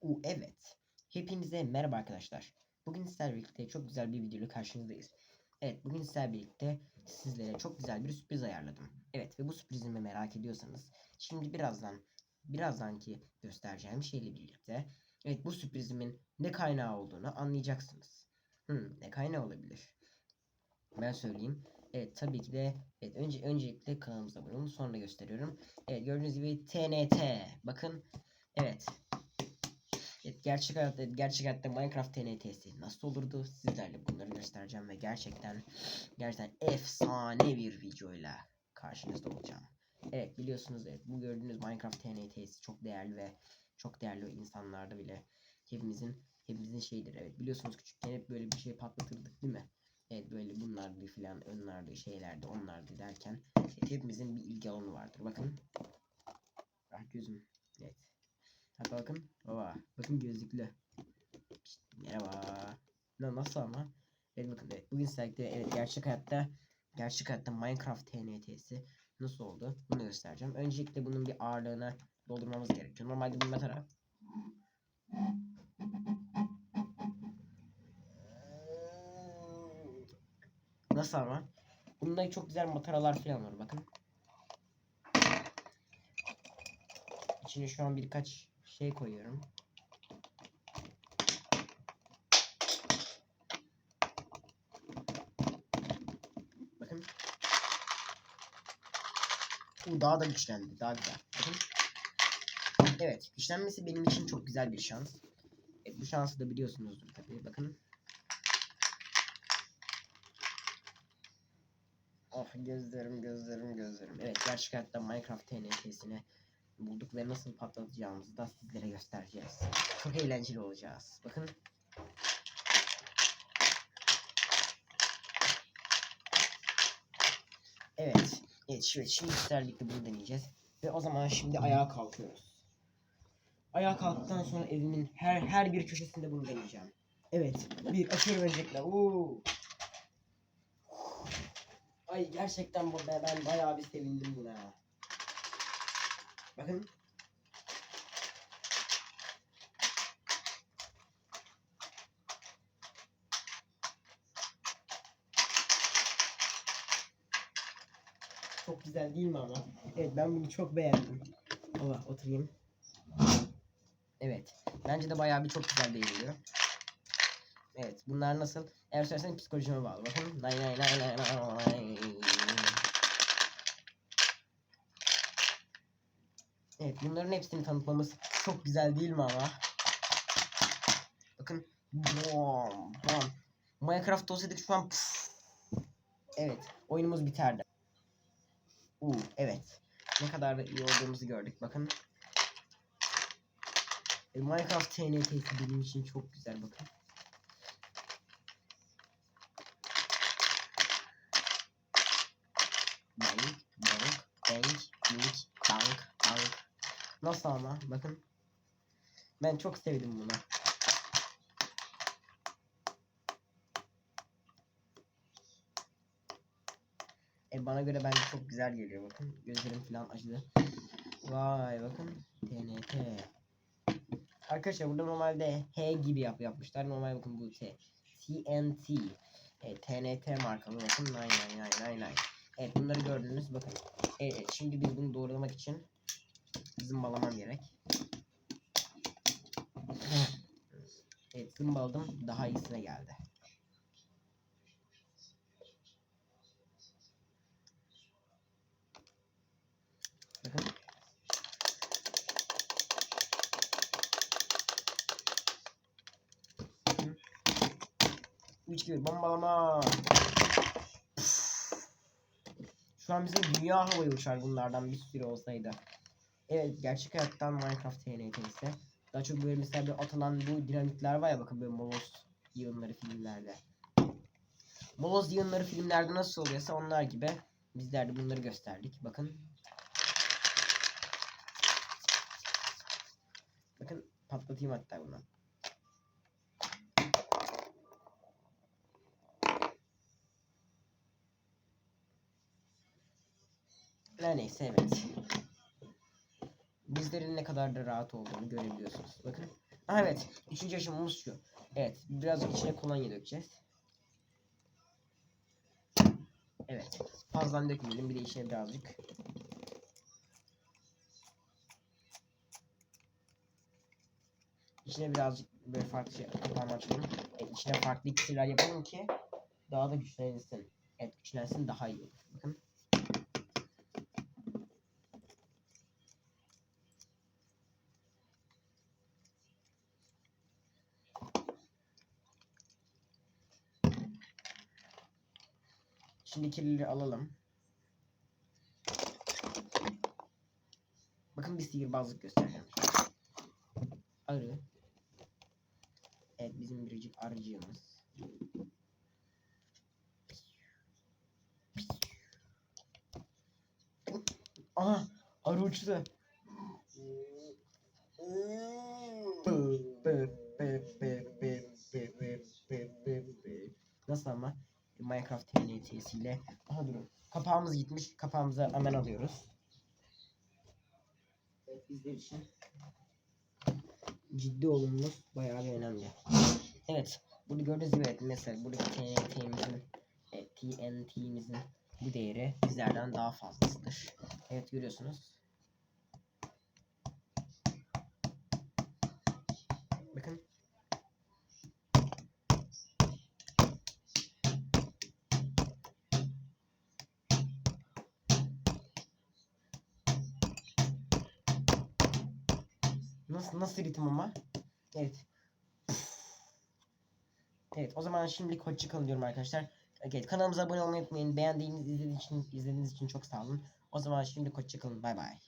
U evet. Hepinize merhaba arkadaşlar. Bugün sizlerle birlikte çok güzel bir videoyla karşınızdayız. Evet bugün sizlerle birlikte sizlere çok güzel bir sürpriz ayarladım. Evet ve bu sürprizimi merak ediyorsanız şimdi birazdan birazdanki göstereceğim şeyle birlikte evet bu sürprizimin ne kaynağı olduğunu anlayacaksınız. Hmm, ne kaynağı olabilir? Ben söyleyeyim. Evet tabii ki de evet önce öncelikle kanalımıza abone olun sonra gösteriyorum. Evet gördüğünüz gibi TNT. Bakın evet Evet, gerçek hayatta gerçek hayatta Minecraft TNT'si nasıl olurdu sizlerle bunları göstereceğim ve gerçekten gerçekten efsane bir videoyla karşınızda olacağım. Evet biliyorsunuz evet bu gördüğünüz Minecraft TNT'si çok değerli ve çok değerli insanlarda bile hepimizin hepimizin şeyidir. Evet biliyorsunuz küçükken hep böyle bir şey patlatırdık değil mi? Evet böyle bunlardı filan önlerdi şeylerdi onlardı derken evet, hepimizin bir ilgi alanı vardır. Bakın. Ah gözüm. Evet. Hatta bakın. Baba. Bakın gözlüklü. Şşt, merhaba. Ne nasıl ama? Evet bakın evet. Bugün sizlerle evet gerçek hayatta gerçek hayatta Minecraft TNT'si nasıl oldu? Bunu göstereceğim. Öncelikle bunun bir ağırlığına doldurmamız gerekiyor. Normalde bu matara Nasıl ama? Bunda çok güzel mataralar falan var bakın. İçine şu an birkaç şey koyuyorum. Bakın. Bu daha da güçlendi. Daha güzel. Bakın. Evet. Güçlenmesi benim için çok güzel bir şans. Evet, bu şansı da biliyorsunuzdur tabii. Bakın. Oh gözlerim gözlerim gözlerim. Evet gerçek hayatta Minecraft TNT'sini bulduk ve nasıl patlatacağımızı da sizlere göstereceğiz. Çok eğlenceli olacağız. Bakın. Evet. Evet şimdi, şimdi sizlerle birlikte bunu deneyeceğiz. Ve o zaman şimdi ayağa kalkıyoruz. Ayağa kalktıktan sonra evimin her her bir köşesinde bunu deneyeceğim. Evet. Bir açıyorum öncelikle. Oo. Ay gerçekten bu ben, ben bayağı bir sevindim buna. Bakın. Çok güzel değil mi ama? Evet ben bunu çok beğendim. Allah oturayım. Evet. Bence de bayağı bir çok güzel beğeniliyor. Evet bunlar nasıl? Eğer söylersen psikolojime bağlı. Bakın. Nay nay nay nay nay. Evet bunların hepsini tanıtmamız çok güzel değil mi ama? Bakın. Bom, bom. Minecraft olsaydık şu an püf. Evet oyunumuz biterdi. Uuu evet. Ne kadar da iyi olduğumuzu gördük bakın. E, Minecraft TNT'si benim için çok güzel bakın. Nasıl ama? Bakın. Ben çok sevdim bunu. E bana göre bence çok güzel geliyor bakın. Gözlerim falan acıdı. Vay bakın. TNT. Arkadaşlar burada normalde H gibi yap yapmışlar. Normal bakın bu T. TNT. E, TNT markalı bakın. Nine nine nine. Evet bunları gördünüz bakın. Evet şimdi biz bunu doğrulamak için zımbalamam gerek. Evet zımbaladım daha iyisine geldi. Bakın. Üç gibi bombalama. Şu an bizim dünya havaya uçar bunlardan bir sürü olsaydı. Evet gerçek hayattan Minecraft TNT ise daha çok böyle mesela bir atılan bu dinamitler var ya bakın böyle Molos yığınları filmlerde. Molos yığınları filmlerde nasıl oluyorsa onlar gibi bizler de bunları gösterdik. Bakın. Bakın patlatayım hatta bunu. Her neyse evet. Bizlerin ne kadar da rahat olduğunu görebiliyorsunuz. Bakın Ha, evet. Üçüncü aşamamız şu. Evet. Birazcık içine kolonya dökeceğiz. Evet. Fazladan dökmeyelim. Bir de içine birazcık. İçine birazcık böyle farklı şey açalım. Evet, içine farklı iksirler yapalım ki daha da güçlensin. Evet güçlensin daha iyi olur. Şimdi kirliliği alalım. Bakın bir sihirbazlık göstereceğim. Arı. Evet bizim biricik arıcığımız. Aha arı uçtu. Nasıl ama? Minecraft TNT'siyle. Aha durun. Kapağımız gitmiş. Kapağımızı hemen alıyoruz. Evet bizler için ciddi olumumuz bayağı bir önemli. Evet. Burada gördüğünüz gibi evet, mesela buradaki TNT'mizin evet, TNT'mizin bu değeri bizlerden daha fazlasıdır. Evet görüyorsunuz. Nasıl nasıl ritim ama? Evet. Evet o zaman şimdilik hoşçakalın diyorum arkadaşlar. Evet kanalımıza abone olmayı unutmayın. Beğendiğiniz izlediğiniz için, izlediğiniz için çok sağ olun. O zaman şimdilik hoşçakalın. Bay bay.